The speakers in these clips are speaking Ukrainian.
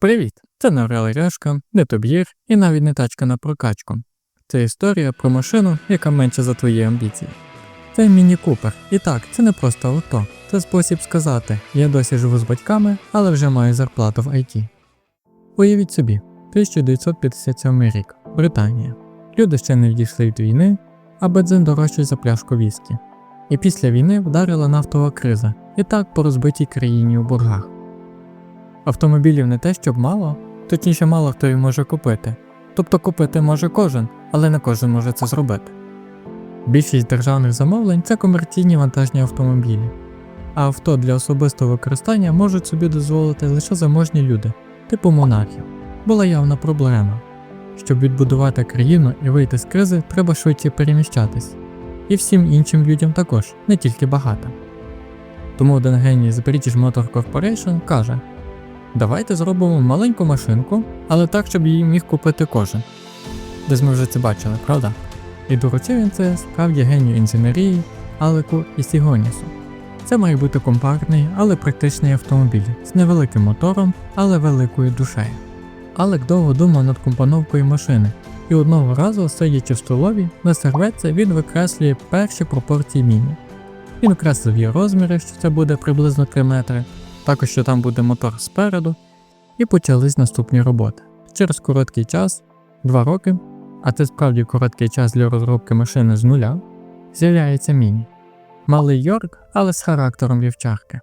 Привіт! Це і Решка, не Тоб'єр і навіть не тачка на прокачку. Це історія про машину, яка менша за твої амбіції. Це Міні Купер. І так, це не просто авто. Це спосіб сказати: я досі живу з батьками, але вже маю зарплату в IT. Уявіть собі, 1957 рік, Британія. Люди ще не відійшли від війни, а бензин дорожчий за пляшку віскі. І після війни вдарила нафтова криза, і так по розбитій країні у боргах. Автомобілів не те, щоб мало, точніше мало хто їх може купити. Тобто купити може кожен, але не кожен може це зробити. Більшість державних замовлень це комерційні вантажні автомобілі, а авто для особистого використання можуть собі дозволити лише заможні люди, типу монархів. Була явна проблема. Щоб відбудувати країну і вийти з кризи, треба швидше переміщатись. І всім іншим людям також, не тільки багатим. Тому один геній з British Motor Corporation каже: Давайте зробимо маленьку машинку, але так, щоб її міг купити кожен. Десь ми вже це бачили, правда? І доручив він це справді генію інженерії Алеку і Сігонісу. Це має бути компактний, але практичний автомобіль з невеликим мотором, але великою душею. Алек довго думав над компоновкою машини, і одного разу, сидячи в столові, на серветці він викреслює перші пропорції міні. Він окреслив її розміри, що це буде приблизно 3 метри, також що там буде мотор спереду, і почались наступні роботи. Через короткий час, 2 роки, а це справді короткий час для розробки машини з нуля, з'являється міні. Малий Йорк, але з характером вівчарки.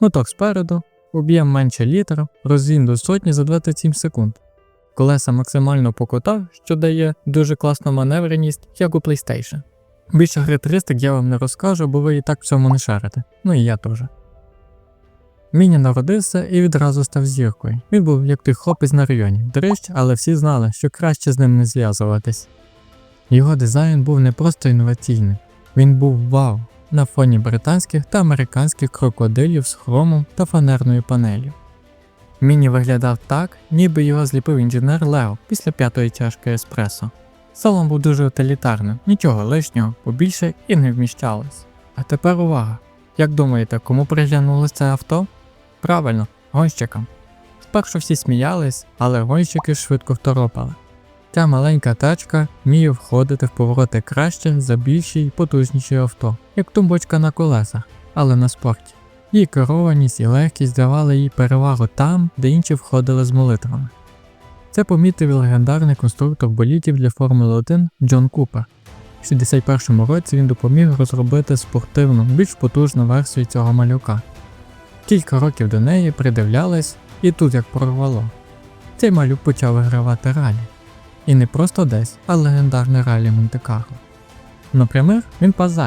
Мотор спереду, об'єм менше літра, розгін до сотні за 27 секунд. Колеса максимально по кутах, що дає дуже класну маневреність, як у PlayStation. Більше характеристик я вам не розкажу, бо ви і так в цьому не шарите. Ну і я теж. Міні народився і відразу став зіркою. Він був як той хлопець на районі, дрищ, але всі знали, що краще з ним не зв'язуватись. Його дизайн був не просто інноваційним, він був вау на фоні британських та американських крокодилів з хромом та фанерною панелью. Міні виглядав так, ніби його зліпив інженер Лео після п'ятої чашки еспресо. Салон був дуже утилітарним, нічого лишнього, побільше і не вміщалось. А тепер увага! Як думаєте, кому приглянулося це авто? Правильно, гонщикам. Спершу всі сміялись, але гонщики швидко второпали. Ця маленька тачка вміє входити в повороти краще за більші й потужніші авто, як тумбочка на колесах, але на спорті. Її керованість і легкість давали їй перевагу там, де інші входили з молитвами. Це помітив легендарний конструктор болітів для Формули 1 Джон Купер. У 61-му році він допоміг розробити спортивну, більш потужну версію цього малюка. Кілька років до неї придивлялись, і тут як прорвало. Цей малюк почав вигравати ралі. І не просто десь, а легендарне ралі Монте-Карло. На він пас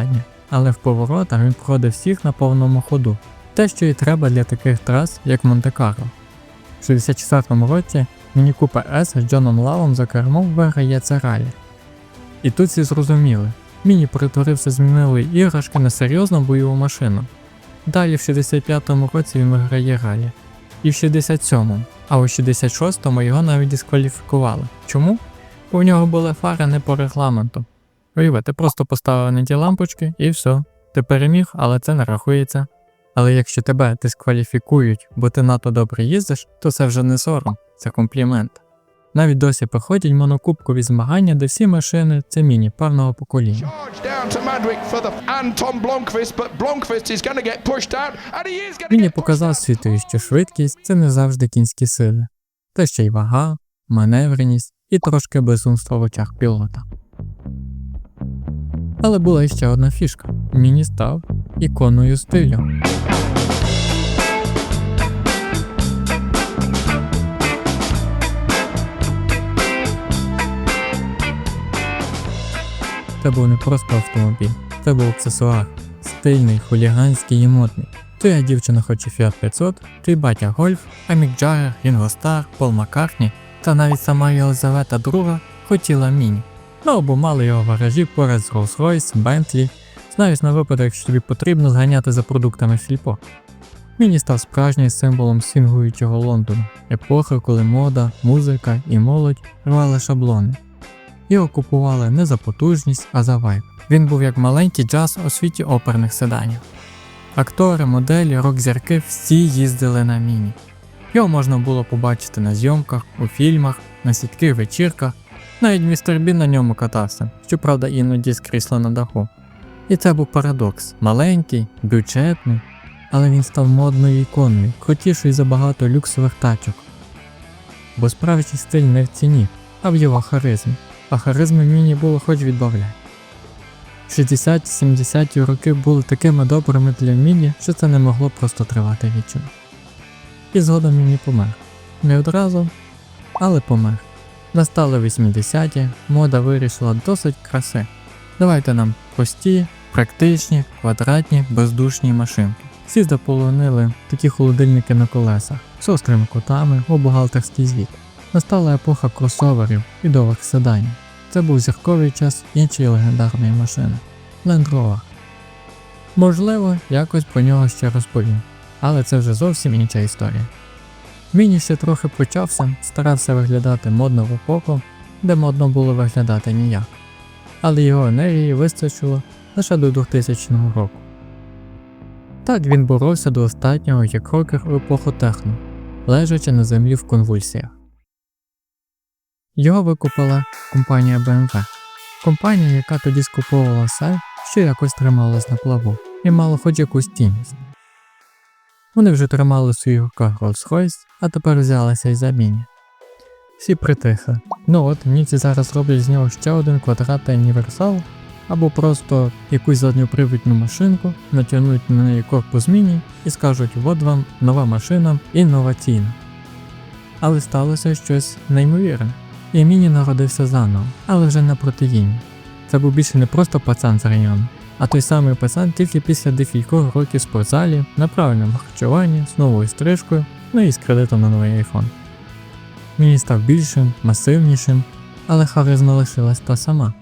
але в поворотах він проходив всіх на повному ходу. Те, що і треба для таких трас, як Монте-Карло. У 64-му році Міні Купер S з Джоном Лавом за кермом виграє це ралі. І тут всі зрозуміли, Міні перетворився з мінливої іграшки на серйозну бойову машину. Далі в 65-му році він виграє ралі. І в 67-му, а у 66-му його навіть дискваліфікували. Чому? Бо у нього були фари не по регламенту. Уяви, ти просто поставив на ті лампочки і все. Ти переміг, але це не рахується. Але якщо тебе дискваліфікують, бо ти надто добре їздиш, то це вже не сором, це комплімент. Навіть досі проходять монокубкові змагання, де всі машини це міні певного покоління. Charge down to Madwick for the Anton Blomqvist, but Blomqvist is going to get pushed out, and he is going to Він і get pushed показав світові, що швидкість це не завжди кінські сили, та ще й вага, маневреність і трошки безумство в очах пілота. Але була ще одна фішка: міні став іконою стилю. Це був не просто автомобіль, це був аксесуар, стильний, хуліганський і модний. Твоя дівчина хоче Fiat 500, твій батя Гольф, а Мік Джаггер, Рінго Стар, Пол Маккартні та навіть сама Єлизавета II хотіла міні. Ну або мали його гаражі поряд з Rolls-Royce, Bentley, навіть на випадок, якщо тобі потрібно зганяти за продуктами в сільпо. Міні став справжнім символом свінгуючого Лондону, епохи, коли мода, музика і молодь рвали шаблони. Його купували не за потужність, а за вайб. Він був як маленький джаз у світі оперних седанів. Актори, моделі, рок-зірки всі їздили на міні. Його можна було побачити на зйомках, у фільмах, на сітких вечірках. Навіть містер Бін на ньому катався, щоправда, іноді з крісла на даху. І це був парадокс маленький, бюджетний, але він став модною іконою, крутішою за багато люксових тачок. Бо справжній стиль не в ціні, а в його харизмі, а харизми міні було хоч відбавляй. 60-70 роки були такими добрими для міні, що це не могло просто тривати вічно. І згодом міні помер. Не одразу, але помер. Настали 80-ті, мода вирішила досить краси. Давайте нам прості, практичні, квадратні, бездушні машинки. Всі заполонили такі холодильники на колесах з острими кутами у бухгалтерський звіт. Настала епоха кросоверів і довгих седанів. Це був зірковий час іншої легендарної машини Land Rover. Можливо, якось про нього ще розповім, але це вже зовсім інша історія. Міні ще трохи почався, старався виглядати модно в епоху, де модно було виглядати ніяк. Але його енергії вистачило лише до 2000 року. Так він боровся до останнього як рокер в епоху техно, лежачи на землі в конвульсіях. Його викупила компанія BMW, компанія, яка тоді скуповувала все, що якось трималась на плаву, і мала хоч якусь цінність. Вони вже тримали своїх руках Rolls-Royce, а тепер взялися й за міні. Всі притихли. Ну от, німці зараз роблять з нього ще один квадратний універсал, або просто якусь задньопривідну машинку, натягнуть на неї корпус міні і скажуть, от вам нова машина інноваційна. Але сталося щось неймовірне. І міні народився заново, але вже на протеїні. Це був більше не просто пацан з району, а той самий пацан тільки після декількох років в спортзалі, на правильному харчуванні, з новою стрижкою, ну і з кредитом на новий iPhone. Міні став більшим, масивнішим, але харизма лишилась та сама.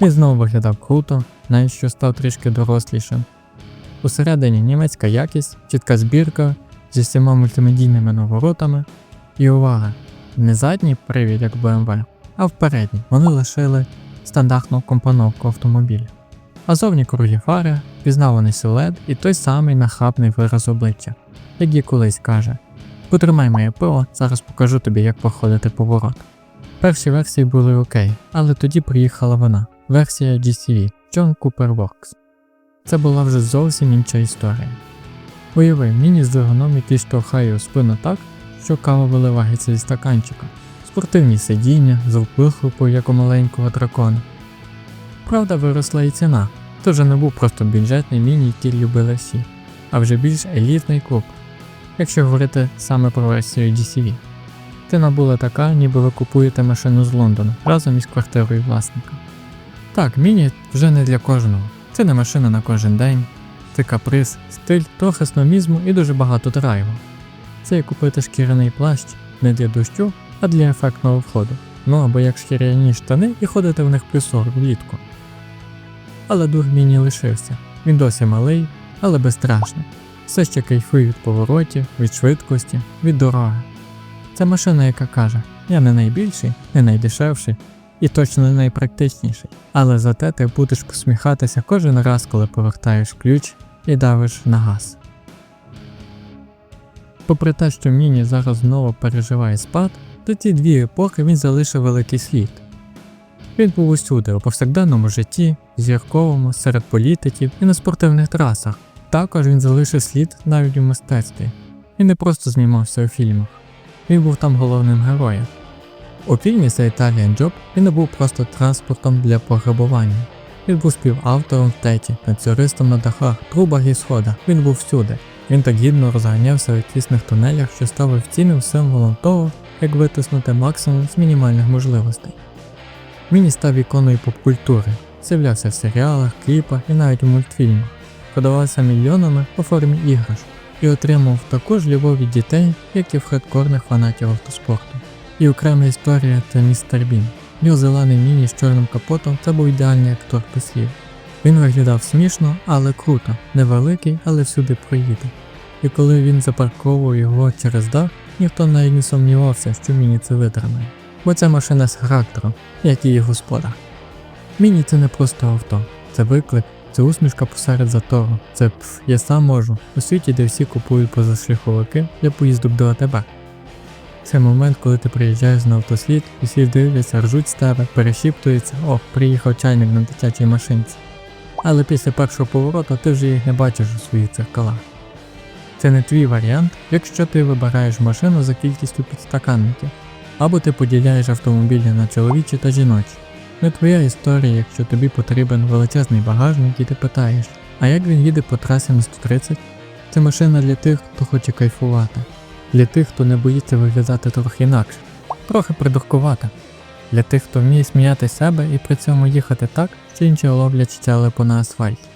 Він знову виглядав круто, навіть що став трішки дорослішим. Усередині німецька якість, чітка збірка зі всіма мультимедійними наворотами і увага! Не задній привід, як BMW, а в передній вони лишили стандартну компоновку автомобіля. А зовні круглі фари, пізнаваний силует і той самий нахабний вираз обличчя, як і колись каже: Потримай моє пиво, зараз покажу тобі, як проходити поворот. Перші версії були окей, але тоді приїхала вона, версія GCV John Cooper Works. Це була вже зовсім інша історія. Уяви, міні з двигуном, який штовхає у спину так, що кава виливається зі стаканчика, спортивні сидіння, звук вихлопу, як у маленького дракона. Правда, виросла і ціна. Це вже не був просто бюджетний міні, який любили всі, а вже більш елітний клуб, якщо говорити саме про версію DCV. Ціна була така, ніби ви купуєте машину з Лондона разом із квартирою власника. Так, міні вже не для кожного. Це не машина на кожен день, це каприз, стиль, трохи сномізму і дуже багато драйву. Це як купити шкіряний плащ не для дощу, а для ефектного входу. Ну або як шкіряні штани і ходити в них 40 влітку. Але дух міні лишився. Він досі малий, але безстрашний. Все ще кайфує від поворотів, від швидкості, від дороги. Це машина, яка каже: я не найбільший, не найдешевший і точно не найпрактичніший. Але зате ти будеш посміхатися кожен раз, коли повертаєш ключ і давиш на газ. Попри те, що Міні зараз знову переживає спад, то ці дві епохи він залишив великий слід. Він був усюди, у повсякденному житті, зірковому, серед політиків і на спортивних трасах. Також він залишив слід навіть у мистецтві. Він не просто знімався у фільмах, він був там головним героєм. У фільмі The Italian Job він не був просто транспортом для пограбування. Він був співавтором в теті, танцюристом на дахах, трубах і сходах. Він був всюди. Він так гідно розганявся у тісних тунелях, що став офіційним символом того, як витиснути максимум з мінімальних можливостей. Міні став іконою попкультури, з'являвся в серіалах, кліпах і навіть у мультфільмах, продавався мільйонами у формі іграшок і отримав таку ж любов від дітей, як і в хардкорних фанатів автоспорту. І окрема історія це містер Бін. Його зелений міні з чорним капотом це був ідеальний актор послів. Він виглядав смішно, але круто, невеликий, але всюди проїде. І коли він запарковував його через дах, ніхто навіть не сумнівався, що міні це витримає. Бо це машина з характером, як і її господар. Міні це не просто авто, це виклик, Це усмішка посеред затору. Це пф, я сам можу. У світі, де всі купують позашляховики для поїздок до АТБ. Це момент, коли ти приїжджаєш на автослід, усі дивляться, ржуть з тебе, перешіптуються, о, приїхав чайник на дитячій машинці. Але після першого повороту ти вже їх не бачиш у своїх дзеркалах. Це не твій варіант, якщо ти вибираєш машину за кількістю підстаканників, або ти поділяєш автомобілі на чоловічі та жіночі. Не твоя історія, якщо тобі потрібен величезний багажник і ти питаєш, а як він їде по трасі на 130? Це машина для тих, хто хоче кайфувати, для тих, хто не боїться виглядати трохи інакше, трохи придуркувати, для тих, хто вміє сміяти себе і при цьому їхати так, що інші ловлять щелепу на асфальті.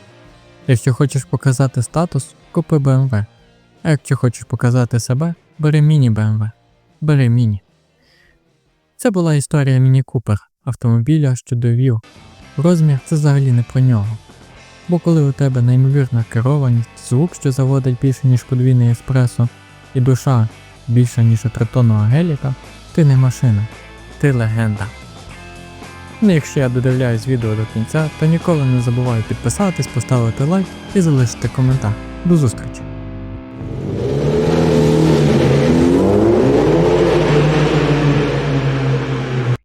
Якщо хочеш показати статус, купи BMW. А якщо хочеш показати себе, бери міні BMW. Бери міні. Це була історія Міні Купер, автомобіля, що довів. Розмір це взагалі не про нього. Бо коли у тебе неймовірна керованість, звук, що заводить більше, ніж подвійний еспресо, і душа більша, ніж у геліка, ти не машина, ти легенда. Ну, якщо я додивляюсь відео до кінця, то ніколи не забуваю підписатись, поставити лайк і залишити коментар. До зустрічі!